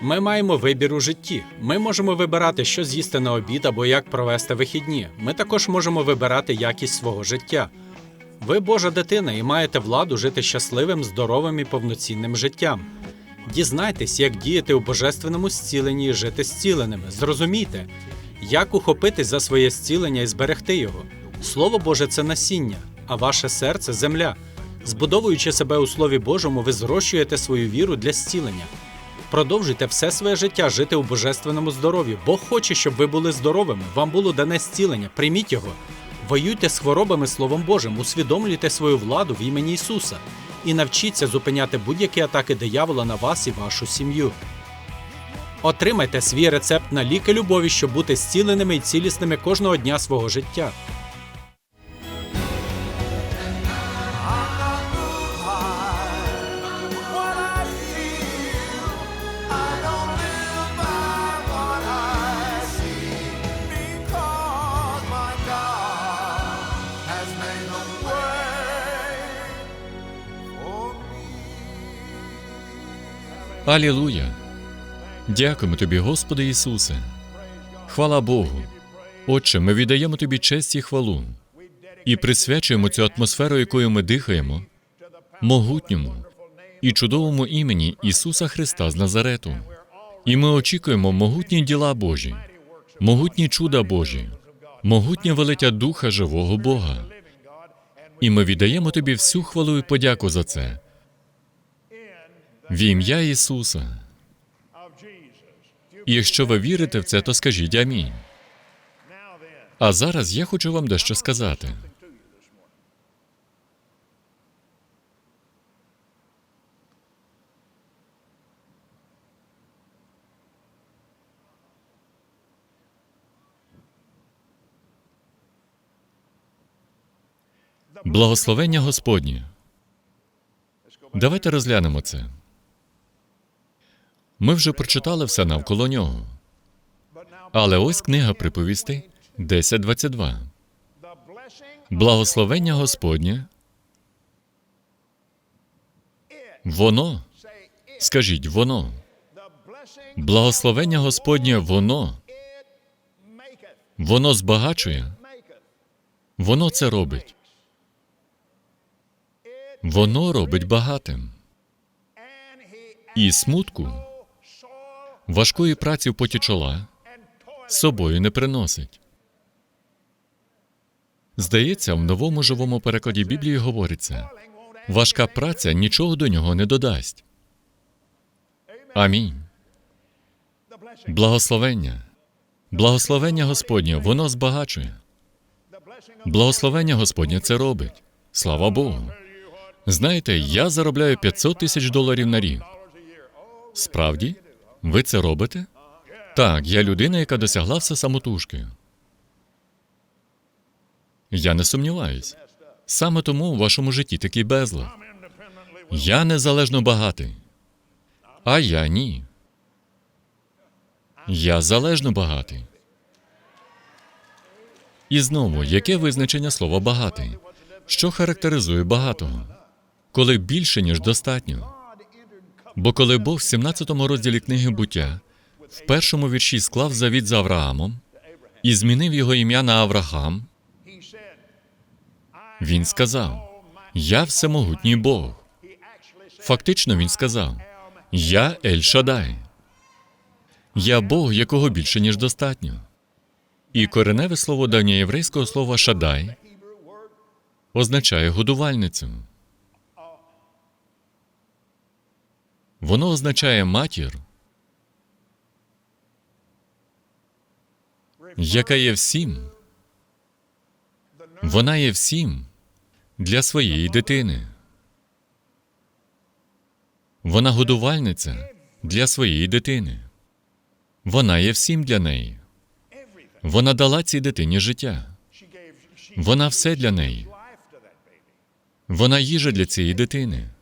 Ми маємо вибір у житті. Ми можемо вибирати, що з'їсти на обід або як провести вихідні. Ми також можемо вибирати якість свого життя. Ви Божа дитина і маєте владу жити щасливим, здоровим і повноцінним життям. Дізнайтесь, як діяти у божественному зціленні і жити зціленими. Зрозумійте, як ухопитись за своє зцілення і зберегти його. Слово Боже це насіння, а ваше серце земля. Збудовуючи себе у Слові Божому, ви зрощуєте свою віру для зцілення. Продовжуйте все своє життя жити у божественному здоров'ї. Бог хоче, щоб ви були здоровими. Вам було дане зцілення. Прийміть його. Воюйте з хворобами Словом Божим, усвідомлюйте свою владу в імені Ісуса і навчіться зупиняти будь-які атаки диявола на вас і вашу сім'ю. Отримайте свій рецепт на ліки любові, щоб бути зціленими і цілісними кожного дня свого життя. Алілуя! Дякуємо тобі, Господи Ісусе. Хвала Богу. Отче, ми віддаємо тобі честь і хвалу і присвячуємо цю атмосферу, якою ми дихаємо, могутньому і чудовому імені Ісуса Христа з Назарету. І ми очікуємо могутні діла Божі, могутні чуда Божі, могутнє велиття Духа живого Бога. І ми віддаємо тобі всю хвалу і подяку за це. В ім'я Ісуса. І якщо ви вірите в це, то скажіть амінь. А зараз я хочу вам дещо сказати. Благословення Господнє. Давайте розглянемо це. Ми вже прочитали все навколо нього. Але ось книга приповістей 10.22. Благословення Господнє. Воно. Скажіть, воно. Благословення Господнє, воно. Воно збагачує. Воно це робить. Воно робить багатим. І смутку, важкої праці в поті чола з собою не приносить. Здається, в новому живому перекладі Біблії говориться: важка праця нічого до нього не додасть. Амінь. Благословення. Благословення Господнє, воно збагачує. Благословення Господнє це робить. Слава Богу. Знаєте, я заробляю 500 тисяч доларів на рік. Справді? Ви це робите? Так, я людина, яка досягла все самотужки. Я не сумніваюсь. Саме тому у вашому житті такий безлад. Я незалежно багатий. А я ні. Я залежно багатий. І знову, яке визначення слова багатий? Що характеризує багатого? Коли більше, ніж достатньо. Бо коли Бог в 17 розділі книги буття в першому вірші склав завіт з Авраамом і змінив його ім'я на Авраам, він сказав: Я всемогутній Бог. Фактично він сказав: Я Ель Шадай. Я Бог, якого більше, ніж достатньо. І кореневе слово давньоєврейського слова Шадай означає годувальницю. Воно означає матір, яка є всім. Вона є всім для своєї дитини. Вона годувальниця для своєї дитини. Вона є всім для неї. Вона дала цій дитині життя. Вона все для неї. Вона їжа для цієї дитини.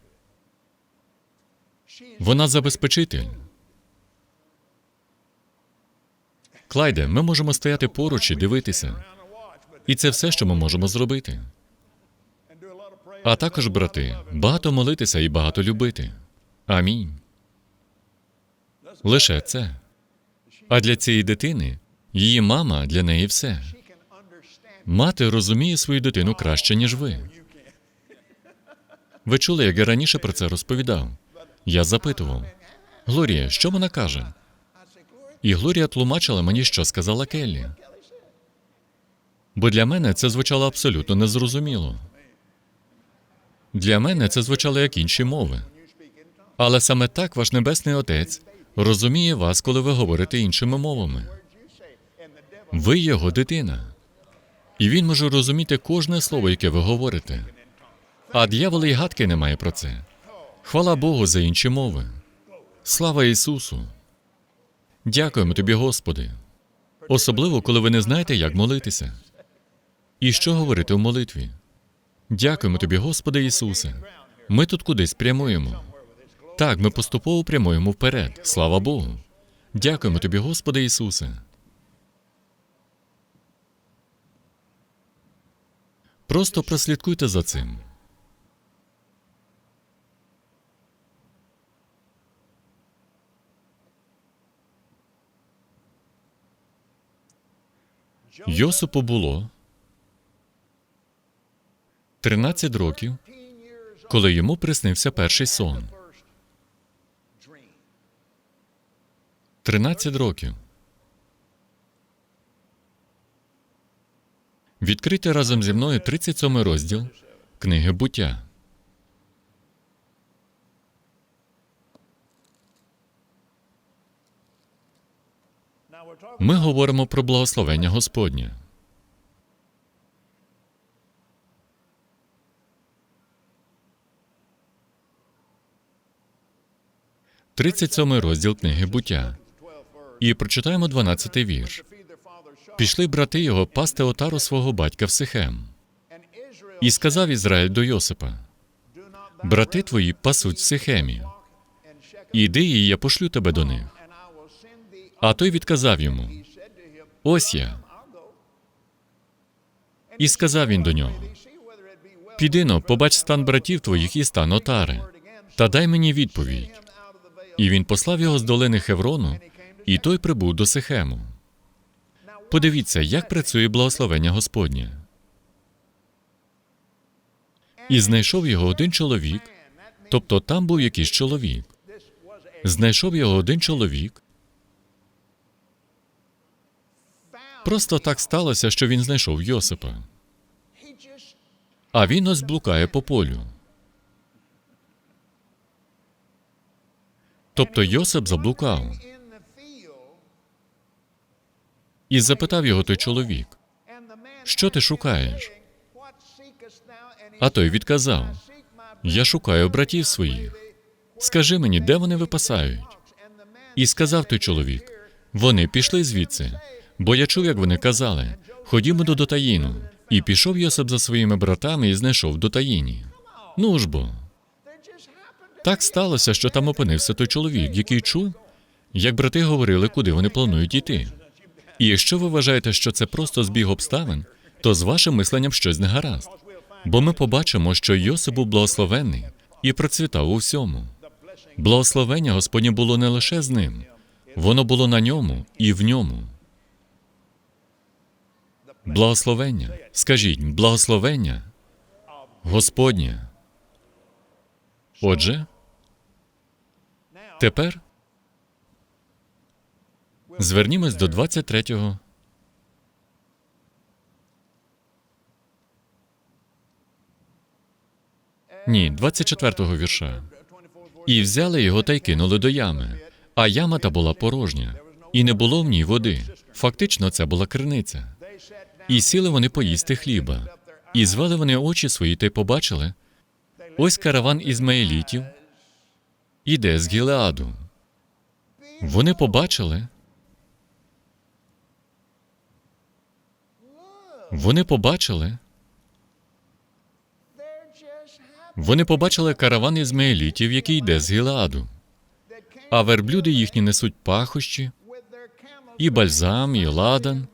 Вона забезпечитель. Клайде, ми можемо стояти поруч і дивитися. І це все, що ми можемо зробити. А також, брати, багато молитися і багато любити. Амінь. Лише це. А для цієї дитини її мама для неї все. Мати розуміє свою дитину краще, ніж ви. Ви чули, як я раніше про це розповідав. Я запитував: Глорія, що вона каже? І Глорія тлумачила мені, що сказала Келлі. Бо для мене це звучало абсолютно незрозуміло. Для мене це звучало як інші мови. Але саме так ваш Небесний Отець розуміє вас, коли ви говорите іншими мовами. Ви його дитина. І він може розуміти кожне слово, яке ви говорите. А дьявол і гадки не має про це. Хвала Богу за інші мови. Слава Ісусу! Дякуємо тобі, Господи. Особливо, коли ви не знаєте, як молитися. І що говорити в молитві. Дякуємо тобі, Господи Ісусе. Ми тут кудись прямуємо. Так, ми поступово прямуємо вперед. Слава Богу. Дякуємо тобі, Господи Ісусе. Просто прослідкуйте за цим. Йосипу було 13 років, коли йому приснився перший сон. 13 років. Відкрийте разом зі мною 37 розділ книги буття. Ми говоримо про благословення Господнє. Тридцять сьомий розділ книги буття. І прочитаємо 12-й вірш. Пішли брати його пасти отару свого батька в Сихем. І сказав Ізраїль до Йосипа: Брати твої пасуть в Сихемі. Іди, і я пошлю тебе до них. А той відказав йому: Ось я. І сказав він до нього: Піди но, побач стан братів твоїх і стан отари, та дай мені відповідь. І він послав його з долини Хеврону, і той прибув до Сихему. Подивіться, як працює благословення Господнє. І знайшов його один чоловік, тобто там був якийсь чоловік. Знайшов його один чоловік. Просто так сталося, що він знайшов Йосипа. А він ось блукає по полю. Тобто Йосип заблукав. І запитав його той чоловік, що ти шукаєш? А той відказав: Я шукаю братів своїх. Скажи мені, де вони випасають? І сказав той чоловік: Вони пішли звідси, бо я чув, як вони казали: Ходімо до Дотаїну. І пішов Йосип за своїми братами і знайшов Дотаїні. Ну ж бо. Так сталося, що там опинився той чоловік, який чув, як брати говорили, куди вони планують йти. І якщо ви вважаєте, що це просто збіг обставин, то з вашим мисленням щось не гаразд. Бо ми побачимо, що Йосип був благословенний і процвітав у всьому. Благословення Господнє було не лише з ним, воно було на ньому і в ньому. Благословення. Скажіть, благословення Господнє. Отже, тепер звернімось до 23-го. Ні, 24-го вірша. І взяли його та й кинули до ями, а яма та була порожня, і не було в ній води. Фактично, це була криниця. І сіли вони поїсти хліба, і звели вони очі свої та й побачили. Ось караван ізмаїлітів іде з Гілеаду. Вони побачили. Вони побачили. Вони побачили караван ізмаїлітів, який йде з Гілеаду. А верблюди їхні несуть пахощі, і бальзам, і ладан.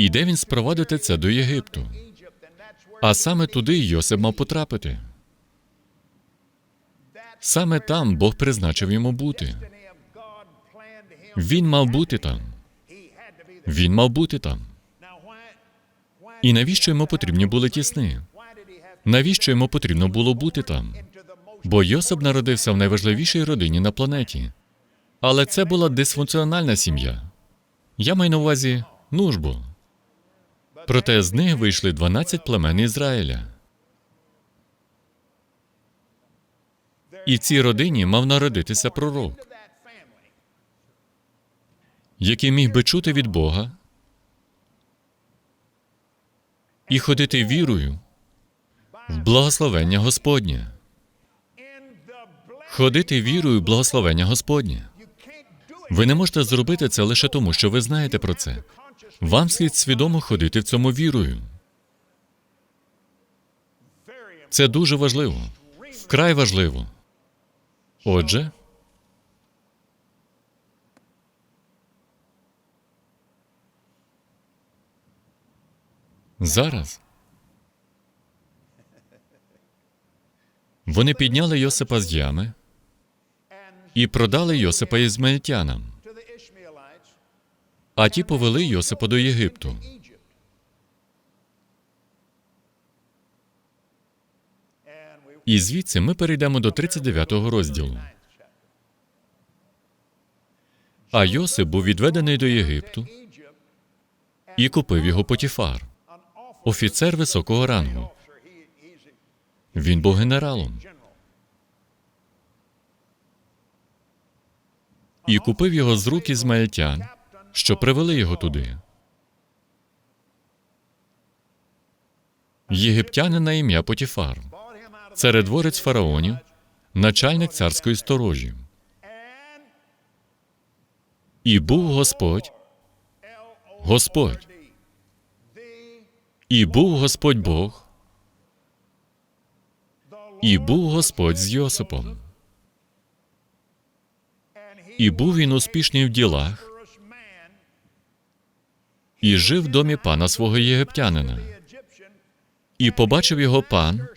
І де він спровадити це до Єгипту? А саме туди Йосип мав потрапити. Саме там Бог призначив йому бути. Він мав бути там. Він мав бути там. І навіщо йому потрібні були ті сни? Навіщо йому потрібно було бути там? Бо Йосип народився в найважливішій родині на планеті. Але це була дисфункціональна сім'я. Я маю на увазі нужбу. Проте з них вийшли 12 племен Ізраїля. І цій родині мав народитися пророк, який міг би чути від Бога і ходити вірою в благословення Господнє. Ходити вірою в благословення Господнє. Ви не можете зробити це лише тому, що ви знаєте про це. Вам слід свідомо ходити в цьому вірою. Це дуже важливо, вкрай важливо. Отже, зараз вони підняли Йосипа з ями і продали Йосипа ізмаїльтянам, а ті повели Йосипа до Єгипту. І звідси ми перейдемо до 39-го розділу. А Йосип був відведений до Єгипту і купив його Потіфар, офіцер високого рангу. Він був генералом. І купив його з рук ізмаїльтян, що привели його туди. Єгиптянин на ім'я Потіфар, царедворець фараонів, начальник царської сторожі. І був Господь, Господь, і був Господь Бог, і був Господь з Йосипом. І був він успішний в ділах, і жив в домі пана свого єгиптянина. І побачив його пан.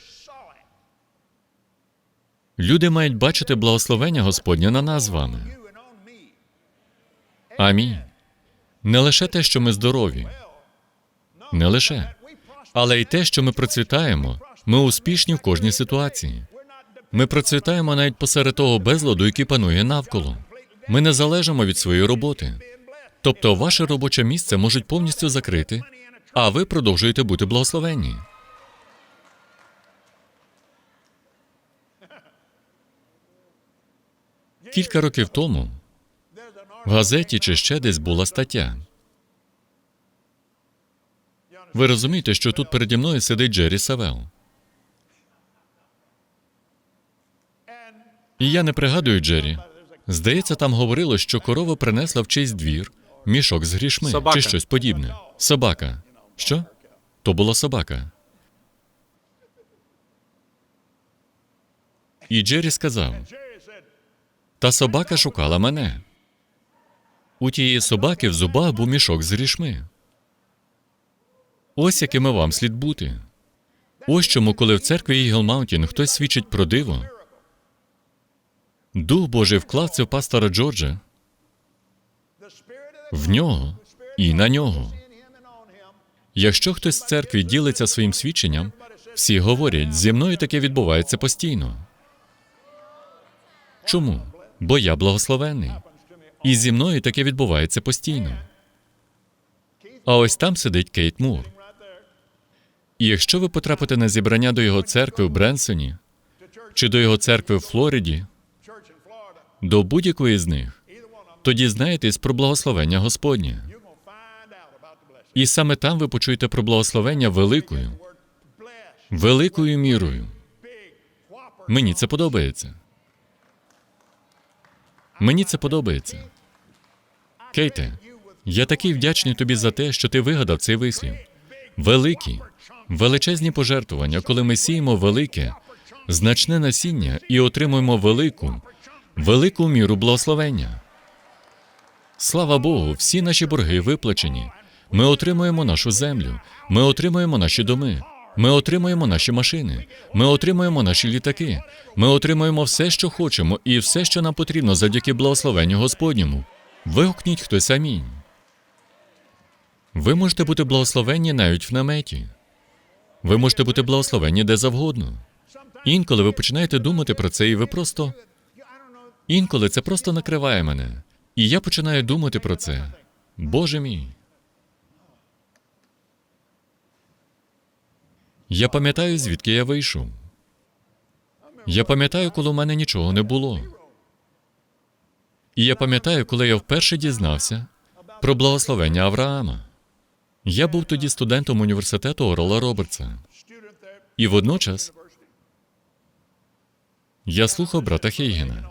Люди мають бачити благословення Господнє на нас з вами. Амінь. Не лише те, що ми здорові, не лише, але й те, що ми процвітаємо. Ми успішні в кожній ситуації. Ми процвітаємо навіть посеред того безладу, який панує навколо. Ми не залежимо від своєї роботи. Тобто, ваше робоче місце можуть повністю закрити, а ви продовжуєте бути благословенні. Кілька років тому в газеті чи ще десь була стаття. Ви розумієте, що тут переді мною сидить Джері Савел. І я не пригадую Джері. Здається, там говорилось, що корова принесла в чийсь двір мішок з грішми Собака. чи щось подібне. Собака. Що? То була собака. І Джері сказав: Та собака шукала мене. У тієї собаки в зубах був мішок з грішми. Ось якими вам слід бути. Ось чому, коли в церкві Eagle Mountain хтось свідчить про диво, Дух Божий вклав це в пастора Джорджа в нього і на нього. Якщо хтось з церкви ділиться своїм свідченням, всі говорять, зі мною таке відбувається постійно. Чому? Бо я благословений. І зі мною таке відбувається постійно. А ось там сидить Кейт Мур. І якщо ви потрапите на зібрання до його церкви в Бренсоні чи до його церкви в Флориді, до будь-якої з них, то дізнаєтесь про благословення Господнє. І саме там ви почуєте про благословення великою, великою мірою. Мені це подобається. Мені це подобається. Кейте, я такий вдячний тобі за те, що ти вигадав цей вислів. Великі, величезні пожертвування, коли ми сіємо велике, значне насіння і отримуємо велику, велику міру благословення. Слава Богу, всі наші борги виплачені. Ми отримуємо нашу землю, ми отримуємо наші доми, ми отримуємо наші машини, ми отримуємо наші літаки, ми отримуємо все, що хочемо, і все, що нам потрібно завдяки благословенню Господньому. Вигукніть хтось амінь. Ви можете бути благословенні навіть в наметі. Ви можете бути благословенні де завгодно. Інколи ви починаєте думати про це, і ви просто. Інколи це просто накриває мене. І я починаю думати про це. Боже мій. Я пам'ятаю, звідки я вийшов. Я пам'ятаю, коли у мене нічого не було. І я пам'ятаю, коли я вперше дізнався про благословення Авраама. Я був тоді студентом університету Орола Робертса. І водночас я слухав брата Хейгена.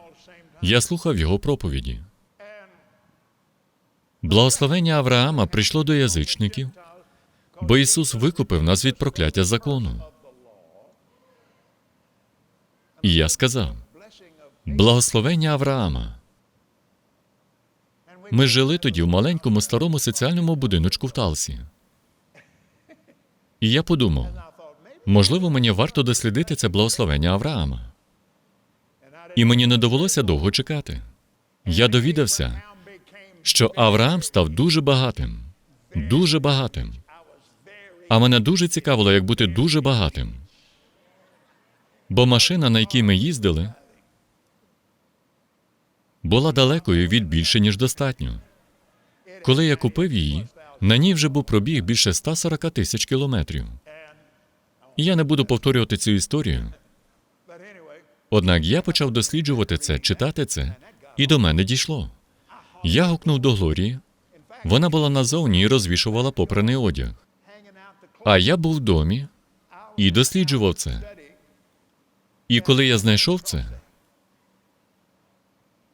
Я слухав його проповіді. Благословення Авраама прийшло до язичників, бо Ісус викупив нас від прокляття закону. І я сказав: благословення Авраама. Ми жили тоді в маленькому старому соціальному будиночку в Талсі. І я подумав, можливо, мені варто дослідити це благословення Авраама. І мені не довелося довго чекати. Я довідався, що Авраам став дуже багатим, дуже багатим. А мене дуже цікавило, як бути дуже багатим. Бо машина, на якій ми їздили, була далекою від більше, ніж достатньо. Коли я купив її, на ній вже був пробіг більше 140 тисяч кілометрів. І я не буду повторювати цю історію. Однак я почав досліджувати це, читати це, і до мене дійшло. Я гукнув до Глорії. Вона була назовні і розвішувала попраний одяг. А я був в домі і досліджував це. І коли я знайшов це,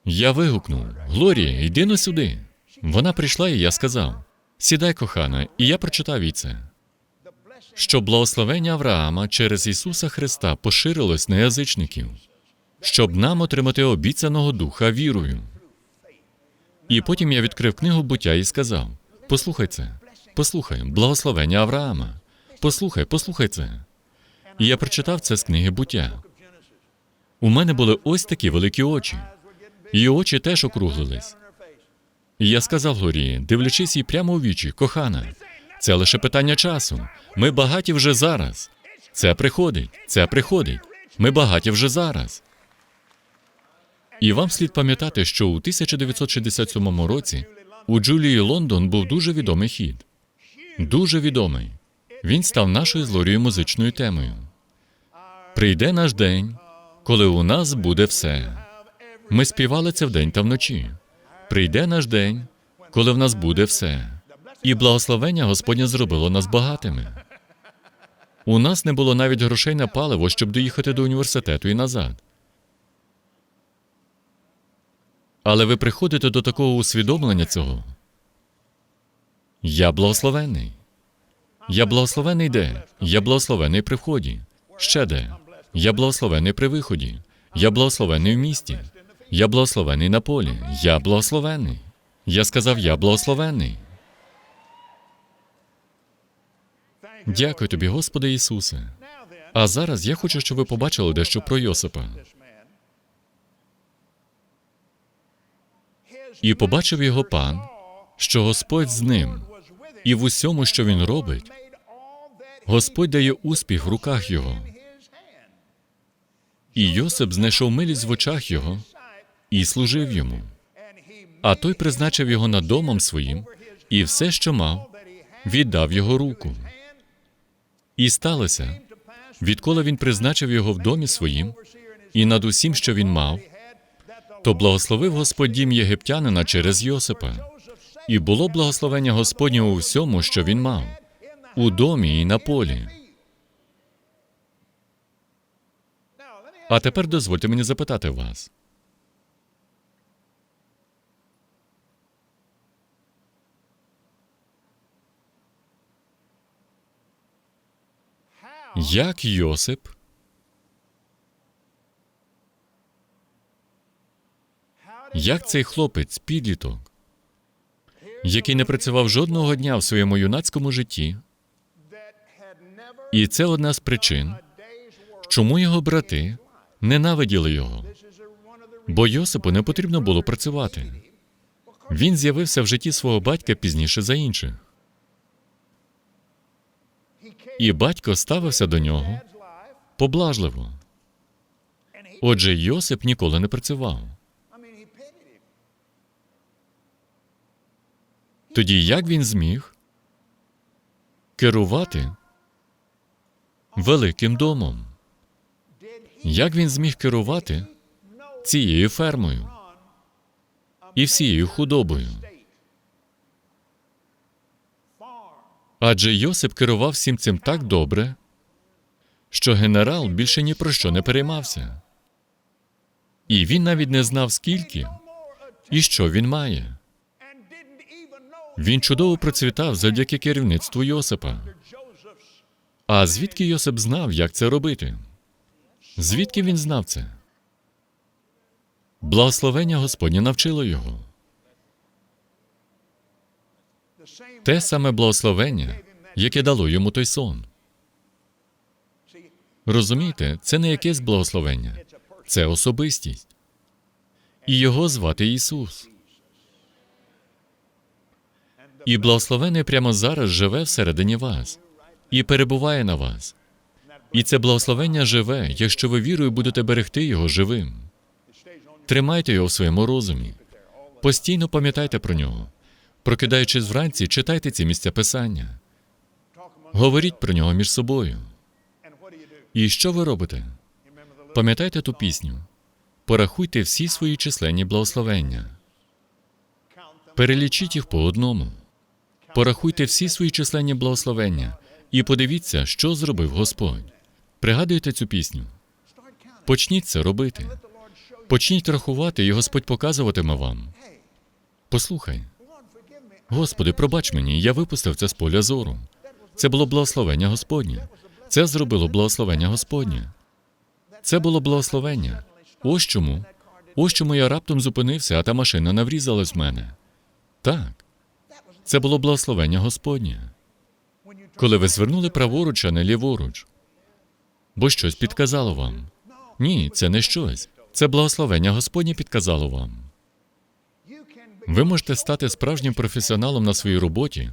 я вигукнув: Глорія, йди но сюди. Вона прийшла, і я сказав: Сідай, кохана, і я прочитав їй це. Що благословення Авраама через Ісуса Христа поширилось на язичників, щоб нам отримати обіцяного духа вірою. І потім я відкрив книгу буття і сказав: Послухай це, послухай, благословення Авраама. Послухай, послухай це. І я прочитав це з книги буття. У мене були ось такі великі очі. Її очі теж округлились. І я сказав Глорії, дивлячись їй прямо у вічі, кохана, це лише питання часу. Ми багаті вже зараз. Це приходить, це приходить. Ми багаті вже зараз. І вам слід пам'ятати, що у 1967 році у Джулії Лондон був дуже відомий хід. Дуже відомий. Він став нашою з музичною темою. Прийде наш день, коли у нас буде все. Ми співали це вдень та вночі. Прийде наш день, коли в нас буде все. І благословення Господнє зробило нас багатими. У нас не було навіть грошей на паливо, щоб доїхати до університету і назад. Але ви приходите до такого усвідомлення цього. Я благословений. Я благословений де? Я благословений при вході. Ще де? Я благословений при виході. Я благословений в місті. Я благословений на полі. Я благословений. Я сказав, я благословений. Дякую тобі, Господи Ісусе. А зараз я хочу, щоб ви побачили дещо про Йосипа. І побачив його пан, що Господь з ним, і в усьому, що він робить, Господь дає успіх в руках його. І Йосип знайшов милість в очах його і служив йому. А той призначив його над домом своїм, і все, що мав, віддав його руку. І сталося, відколи він призначив його в домі своїм, і над усім, що він мав, то благословив Господь дім єгиптянина через Йосипа, і було благословення Господнє у всьому, що він мав, у домі і на полі. А тепер дозвольте мені запитати вас. Як Йосип Як цей хлопець, підліток, який не працював жодного дня в своєму юнацькому житті, і це одна з причин, чому його брати ненавиділи його, бо Йосипу не потрібно було працювати. Він з'явився в житті свого батька пізніше за інших. І батько ставився до нього поблажливо. Отже, Йосип ніколи не працював. Тоді як він зміг керувати великим домом? Як він зміг керувати цією фермою і всією худобою? Адже Йосип керував всім цим так добре, що генерал більше ні про що не переймався. І він навіть не знав, скільки і що він має. Він чудово процвітав завдяки керівництву Йосипа. А звідки Йосип знав, як це робити? Звідки він знав це? Благословення Господнє навчило його. Те саме благословення, яке дало йому той сон. Розумієте, це не якесь благословення, це особистість. І його звати Ісус. І благословений прямо зараз живе всередині вас і перебуває на вас. І це благословення живе, якщо ви вірою будете берегти його живим. Тримайте його в своєму розумі. Постійно пам'ятайте про нього. Прокидаючись вранці, читайте ці місця писання. Говоріть про нього між собою. І що ви робите? Пам'ятайте ту пісню. Порахуйте всі свої численні благословення. Перелічіть їх по одному. Порахуйте всі свої численні благословення і подивіться, що зробив Господь. Пригадуйте цю пісню. Почніть це робити. Почніть рахувати, і Господь показуватиме вам. Послухай. Господи, пробач мені, я випустив це з поля зору. Це було благословення Господнє. Це зробило благословення Господнє. Це було благословення. Ось чому. Ось чому я раптом зупинився, а та машина наврізалась в мене. Так. Це було благословення Господнє. Коли ви звернули праворуч, а не ліворуч. Бо щось підказало вам. Ні, це не щось. Це благословення Господнє підказало вам. Ви можете стати справжнім професіоналом на своїй роботі,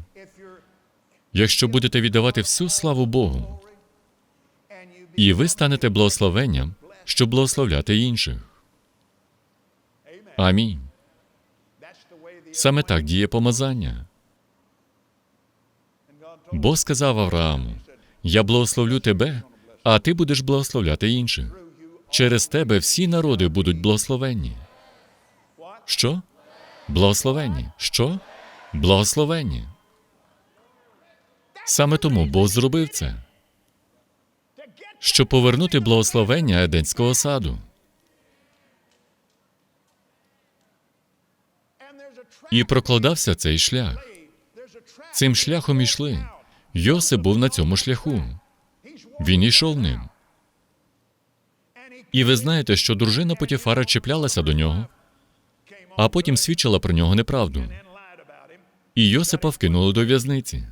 якщо будете віддавати всю славу Богу, і ви станете благословенням, щоб благословляти інших. Амінь. Саме так діє помазання. Бог сказав Аврааму: Я благословлю тебе, а ти будеш благословляти інших. Через тебе всі народи будуть благословенні. Що? Благословенні. Що? Благословенні. Саме тому Бог зробив це, щоб повернути благословення Еденського саду. І прокладався цей шлях. Цим шляхом ішли. Йосип був на цьому шляху. Він йшов ним. І ви знаєте, що дружина Потіфара чіплялася до нього, а потім свідчила про нього неправду. І Йосипа вкинули до в'язниці.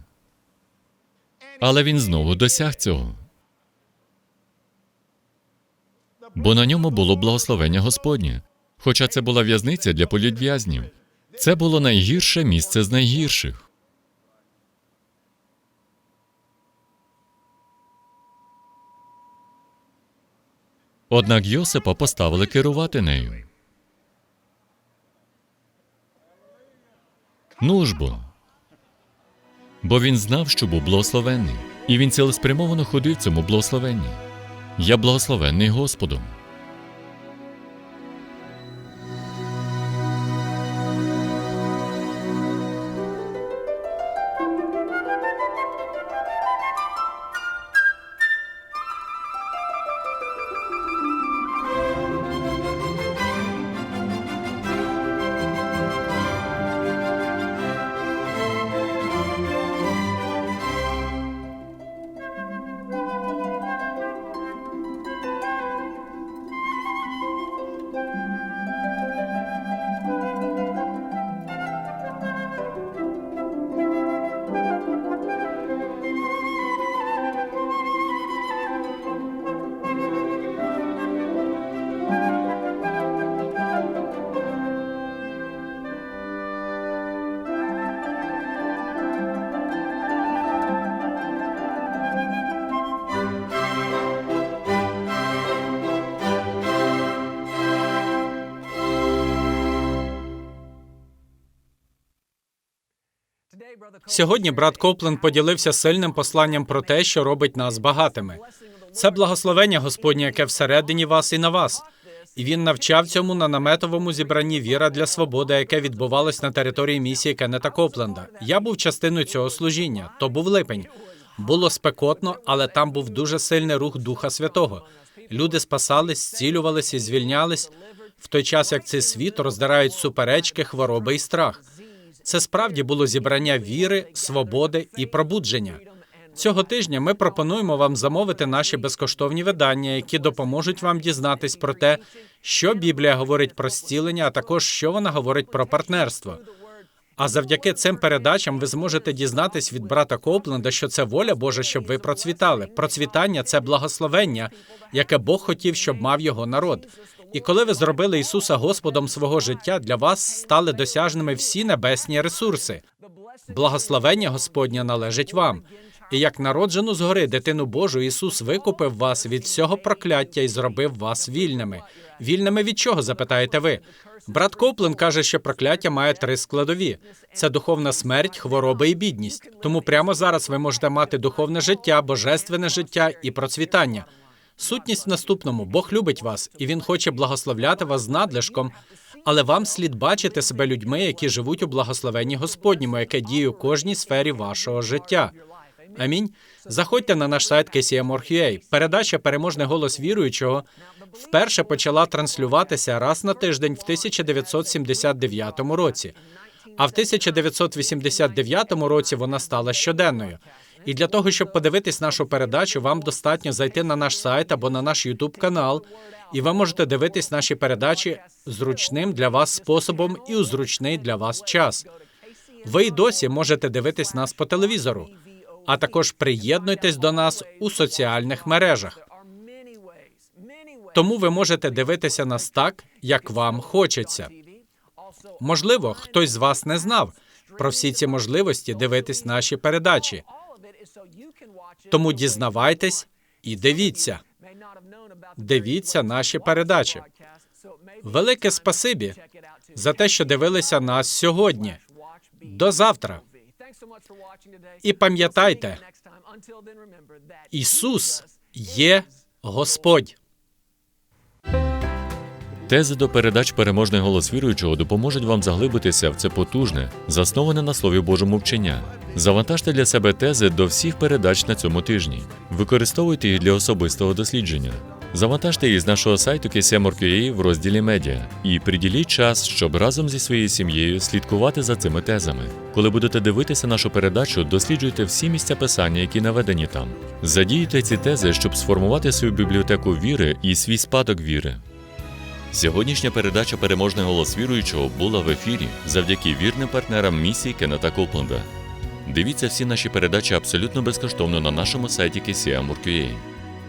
Але він знову досяг цього. Бо на ньому було благословення Господнє. Хоча це була в'язниця для політв'язнів. Це було найгірше місце з найгірших. Однак Йосипа поставили керувати нею. Ну ж бо. Він знав, що був благословенний, і він цілеспрямовано ходив цьому благословенні. Я благословенний Господом. Сьогодні брат Копленд поділився сильним посланням про те, що робить нас багатими. Це благословення Господнє, яке всередині вас і на вас. І він навчав цьому на наметовому зібранні Віра для свободи, яке відбувалось на території місії Кеннета Копленда. Я був частиною цього служіння. То був липень. Було спекотно, але там був дуже сильний рух Духа Святого. Люди спасались, зцілювались і звільнялись в той час, як цей світ роздирають суперечки, хвороби і страх. Це справді було зібрання віри, свободи і пробудження. Цього тижня ми пропонуємо вам замовити наші безкоштовні видання, які допоможуть вам дізнатись про те, що Біблія говорить про зцілення, а також що вона говорить про партнерство. А завдяки цим передачам ви зможете дізнатись від брата Копленда, що це воля Божа, щоб ви процвітали. Процвітання це благословення, яке Бог хотів, щоб мав його народ. І коли ви зробили Ісуса Господом свого життя, для вас стали досяжними всі небесні ресурси. Благословення Господнє належить вам. І як народжену згори дитину Божу, Ісус викупив вас від всього прокляття і зробив вас вільними. Вільними від чого, запитаєте ви? Брат Коплен каже, що прокляття має три складові: це духовна смерть, хвороби і бідність. Тому прямо зараз ви можете мати духовне життя, божественне життя і процвітання. Сутність в наступному Бог любить вас, і Він хоче благословляти вас з надлишком. Але вам слід бачити себе людьми, які живуть у благословенні Господньому, яке діє у кожній сфері вашого життя. Амінь. Заходьте на наш сайт KCM.org.ua. Передача Переможний голос віруючого вперше почала транслюватися раз на тиждень в 1979 році. А в 1989 році вона стала щоденною. І для того, щоб подивитись нашу передачу, вам достатньо зайти на наш сайт або на наш YouTube канал, і ви можете дивитись наші передачі зручним для вас способом і у зручний для вас час. Ви й досі можете дивитись нас по телевізору, а також приєднуйтесь до нас у соціальних мережах. Тому ви можете дивитися нас так, як вам хочеться. Можливо, хтось з вас не знав про всі ці можливості дивитись наші передачі. Тому дізнавайтесь і дивіться. Дивіться наші передачі. Велике спасибі за те, що дивилися нас сьогодні. До завтра. І пам'ятайте, Ісус є Господь. Тези до передач Переможний голос віруючого допоможуть вам заглибитися в це потужне, засноване на Слові Божому вчення. Завантажте для себе тези до всіх передач на цьому тижні. Використовуйте їх для особистого дослідження. Завантажте їх з нашого сайту KCM.org.ua в розділі Медіа і приділіть час, щоб разом зі своєю сім'єю слідкувати за цими тезами. Коли будете дивитися нашу передачу, досліджуйте всі місця писання, які наведені там. Задіюйте ці тези, щоб сформувати свою бібліотеку віри і свій спадок віри. Сьогоднішня передача Переможний голос віруючого була в ефірі завдяки вірним партнерам місії Кеннета Копленда. Дивіться всі наші передачі абсолютно безкоштовно на нашому сайті KCM.org.ua.